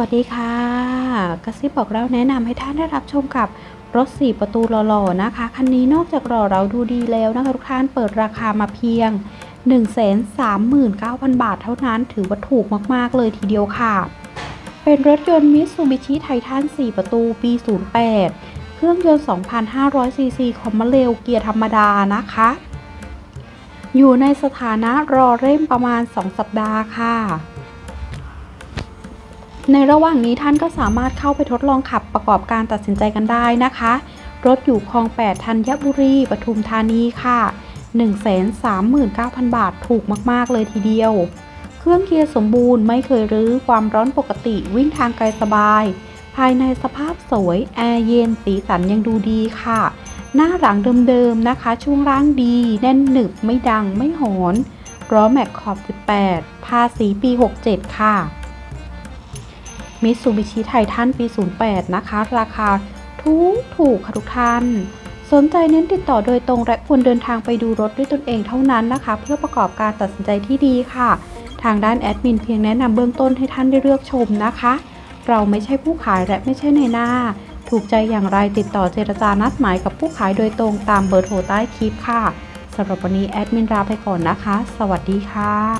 วัสดีค่ะ กระซิบบอกเราแนะนำให้ท่านได้รับชมกับรถ 4 ประตูหล่อๆนะคะ คันนี้นอกจากหล่อเราดูดีแล้วนะคะทุกท่านเปิดราคามาเพียง 139,000 บาทเท่านั้นถือว่าถูกมากๆเลยทีเดียวค่ะ เป็นรถยนต์มิตซูบิชิไททัน4 ประตูปี 08 เครื่องยนต์ 2,500 ซีซีคอมมาเรลเกียร์ธรรมดานะคะ อยู่ในสถานะรอเร่มประมาณ 2 สัปดาห์ค่ะ ในระหว่างนี้ท่านก็สามารถเข้าไปทดลองขับประกอบการตัดสินใจกันได้นะคะ รถอยู่คลอง 8 ธัญบุรีปทุมธานีค่ะ 139,000 บาทถูกมาก ๆ เลยทีเดียว เครื่องเกียร์สมบูรณ์ไม่เคยรื้อความร้อนปกติวิ่งทางไกลสบาย ภายในสภาพสวย แอร์เย็นสีสันยังดูดีค่ะ หน้าหลังเดิม ๆ นะคะ ช่วงล่างดี แน่นหนึบไม่ดังไม่หอนล้อแม็กขอบ 18 ภาษีปี 67 ค่ะ มิตซูบิชิไททันปี 08 นะคะ ราคาถูกถูกค่ะทุกท่าน สนใจเน้นติดต่อโดยตรงและควรเดินทางไปดูรถด้วยตนเองเท่านั้นนะคะ เพื่อประกอบการตัดสินใจที่ดีค่ะ ทางด้านแอดมินเพียงแนะนำเบื้องต้นให้ท่านได้เลือกชมนะคะ เราไม่ใช่ผู้ขายและไม่ใช่ในหน้า ถูกใจอย่างไรติดต่อเจรจานัดหมายกับผู้ขายโดยตรงตามเบอร์โทรใต้คลิปค่ะสำหรับวันนี้แอดมินลาไปก่อนนะคะ สวัสดีค่ะ